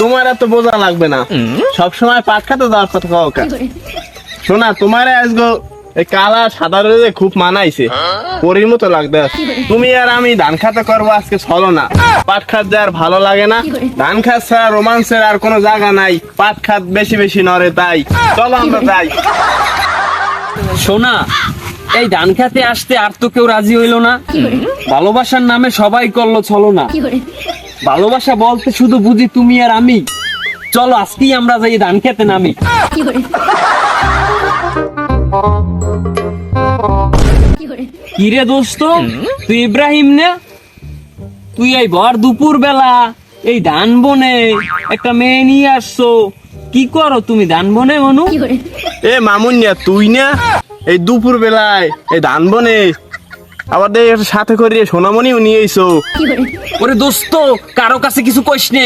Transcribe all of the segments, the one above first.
তোমার এত বোঝা লাগবে না। সব সময় পাট খাতে যাওয়ার কথা কও কা শোনা তোমার আজগো এই কালা সাদা রোদে খুব মানাইছে। পরির মতো লাগবে। তুমি আর আমি ধান খাতে করব আজকে চলো না। পাট খাত যে আর ভালো লাগে না। ধান খাত ছাড়া রোমান্সের আর কোনো জায়গা নাই। পাট খাত বেশি বেশি নড়ে তাই। চলো আমরা যাই। সোনা এই ধান খেতে আসতে আর তো কেউ রাজি হইল না। ভালোবাসার নামে সবাই করল চলো না। ভালোবাসা বলতে শুধু বুঝি তুমি আর আমি। চলো আজকেই আমরা যাই ধান খেতে নামি। কিরে? দোস্ত তুই ইব্রাহিম না? তুই এই ভর দুপুর বেলা এই ধান বনে একটা মেয়ে নিয়ে আসছো। কি করো তুমি ধান বনে মনু? এ মামুনিয়া তুই না। এই দুপুর বেলায় এই ধান বনে আবার দেখ একটা সাথে করে সোনামণিও নিয়ে এসো ওরে দোস্ত কারও কাছে কিছু কইস নে।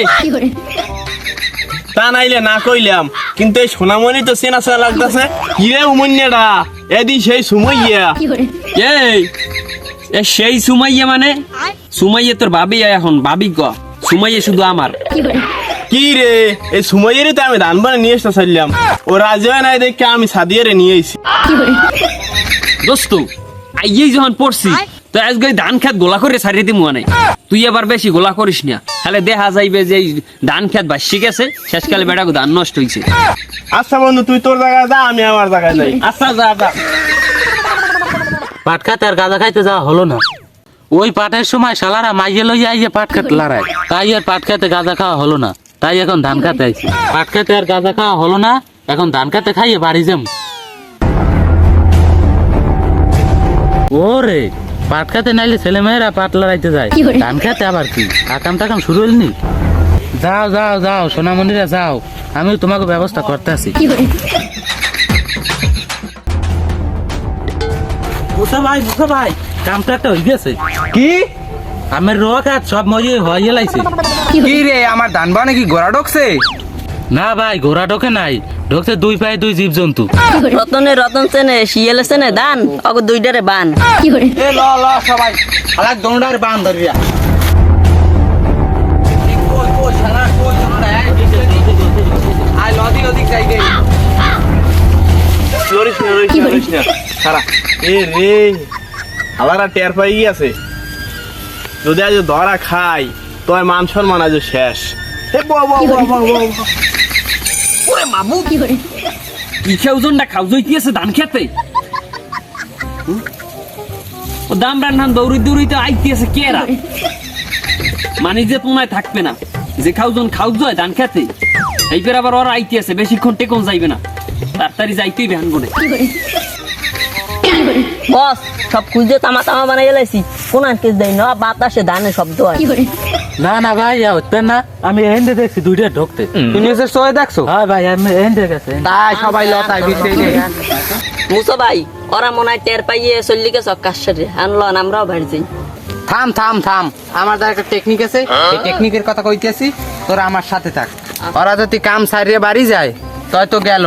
তা নাইলে না কইলাম কিন্তু এই সোনামণি তো চেনা চেনা লাগতেছে। কিরে উমন্যাটা এদি সেই সুমইয়া। এই এ সেই সুমাইয়া মানে? সুমাইয়া তোর ভাবি এখন ভাবি ক? সুমাইয়া শুধু আমার। কি রে এই সুমইয়েরই তো আমি ধান বনে নিয়ে আসতে চাইলাম। ও রাজি হয় নাই দেখে আমি সাদিয়ারে নিয়ে এসি দোস্ত আইয়েই যখন পড়ছি তো আজকে ধান খেত গোলা করে সারিয়ে দিমু মানে তুই আবার বেশি গোলা করিস না। তাহলে দেখা যাইবে যে ধান খেত বাসি গেছে শেষকালে বেড়া ধান নষ্ট হইছে। আচ্ছা বন্ধু তুই তোর জায়গায় যা আমি আমার জায়গায় যাই। আচ্ছা যা যা। পাট খাতে আর গাঁজা খাইতে যাওয়া হলো না। ওই পাটের সময় শালারা মাইয়ে লইয়া আইয়ে পাট খেতে লড়াই তাই আর পাট খেতে গাঁজা খাওয়া হলো না। তাই এখন ধান খাতে আইছি। পাট খেতে আর গাঁজা খাওয়া হলো না এখন ধান খাতে খাইয়ে বাড়ি যাম। ওরে পাট খাতে নাইলে ছেলে মেয়েরা পাট লড়াইতে যায়। ধান খাতে আবার কি? আকাম টাকাম শুরু হলনি যাও যাও যাও যাও। আমি তোমাকে ব্যবস্থা করতে আছি মুসা ভাই মুসা ভাই কামটা একটা হয়ে গেছে। কি? আমার রোগ আর সব মজে হয়ে লাইছে কি রে আমার ধান বানে কি গোড়া ঢোকছে? না ভাই ঘোড়া ঢোকে নাই। ঢোকছে দুই পায়ে দুই জীব জন্তু রতনে রতন চেনে শিয়ালে চেনে দান। অগ দুইটারে বান। এ ল ল সবাই। আলাক দৌড়ার বান ধরিয়া যদি আজ ধরা খাই তোর মান সম্মান আজ শেষ। ওরে মামু। কি খেউজনটা খাউজ হইতেছে ধান খেতে ও দাম রান্নান দৌড়ি দৌড়িতে আইতেছে কেরা মানে যে তোমায় থাকবে না। যে খাউজন খাউজ হয় ধান খেতে এইবার আবার ওরা আইতে আছে বেশিক্ষণ টেকন যাইবে না। তাড়াতাড়ি যাইতেই ভ্যান বনে। বস। সব খুঁজে তামা তামা বানাই গেলাইছি কোন আর কেস দেয় না? বাতাসে ধানের শব্দ হয়। না না ভাই হচ্ছে না। আমি এন্ডে দেখছি দুইটা ঢোকতে তুমি নিজের সয়ে দেখছ? হ্যাঁ ভাই আমি এন্ডে গেছে তাই সবাই লতাই বিছে গে মুসো ভাই ওরা মনে হয় টের পাইয়ে চল্লি গেছে কাশারে আনলন আমরাও বাড়ি যাই থাম থাম থাম। আমার দ্বারা একটা টেকনিক আছে। এই টেকনিকের কথা কইতেছি তোরা আমার সাথে থাক। ওরা যদি কাম সারিয়ে বাড়ি যায় তয় তো গেল।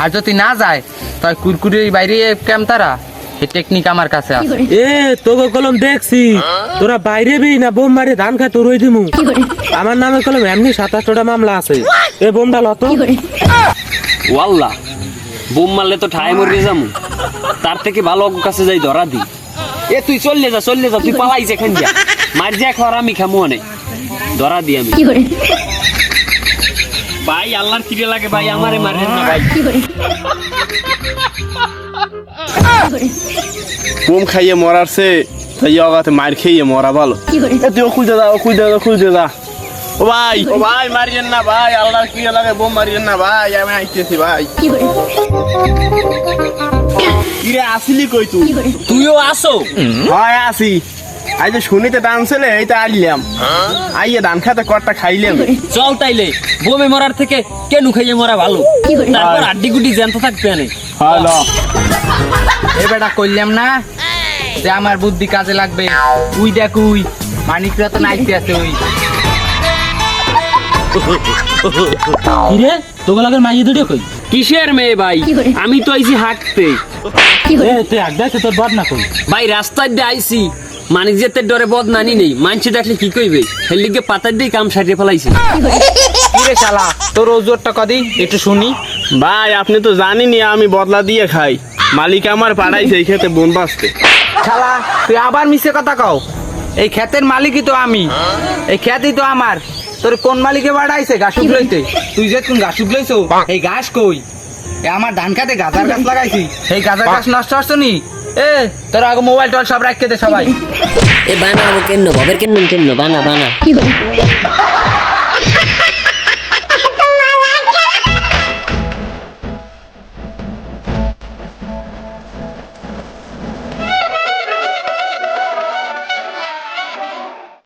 আর যদি না যায় তয় কুরকুরে বাইরে কেম তারা। এই টেকনিক আমার কাছে আছে। এ তোকে কলম দেখছি। তোরা বাইরে বি না বোম মারি ধান খাই তোর দিমু। আমার নামে কলম এমনি সাতাশটা মামলা আছে। এ বোমটা লত ওয়াল্লা বোম মারলে তো ঠায় যামু। তার থেকে ভালো কাছে যাই ধরা দি। এ তুই চললে যা চললে যা তুই পালাইছে এখান যা মার যা খাওয়ার আমি খামু অনেক। ধরা দি আমি। ভাই আল্লাহর কিরে লাগে ভাই আমারে মারেন না ভাই। বোম খাইয়ে মরারছে তাই অগাতে মার খেয়ে মরা ভালো। এ তুই খুঁজে দা ও খুঁজে দা খুঁজে দা ও ভাই ও ভাই মারিয়েন না ভাই আল্লাহর কি লাগে বোম মারিয়েন না ভাই আমি আইতেছি ভাই। কিরে আসিলি কই তুই? তুইও আসো? হয় আসি। আজ শুনিতে ডান্সলে এইটা আইলাম। আইয়ে ধান খাতে কটটা খাইলাম। চল তাইলে বোমে মরার থেকে কেনু খাইয়ে মরা ভালো? তারপর আড্ডি গুডি জ্যান্ত থাকবে না হ্যালো এ বেটা কইলাম না যে আমার বুদ্ধি কাজে লাগবে। উই দেখ উই মানিকরা তো নাইতে আছে উই। কিরে? তোকে লাগে মাইয়ে দুটো কই? কিসের মেয়ে ভাই? আমি তো আইছি হাঁটতে। তুই দেখে তোর বদ না কই? ভাই রাস্তার দিয়ে আইছি। মানিক যেতে ডরে বদনানি নেই মানছি দেখলে কি কইবে? হেলিকে পাতার দিয়ে কাম সারিয়ে ফেলাইছে। রে শালা তোর ওজোরটা কদি? একটু শুনি। ভাই আপনি তো জানেনই আমি বদলা দিয়ে খাই। মালিক আমার পাড়াইছে এই খেতে বোন বাঁচতে শালা তুই আবার মিশে কথা কও? এই ক্ষেতের মালিকই তো আমি। এই ক্ষেতই তো আমার। তোর কোন মালিকে বাড়াইছে ঘাস উগলাইতে তুই যে তুমি ঘাস উগলাইছো এই ঘাস কই? আমার ধান খাতে গাজার গাছ লাগাইছি। এই গাজার গাছ নষ্ট হচ্ছে নি? এ, তোর আগে মোবাইল টোল সব রাখতে দে সবাই। এ বানা কেন? ভবের কেন? কেন? বানা বানা।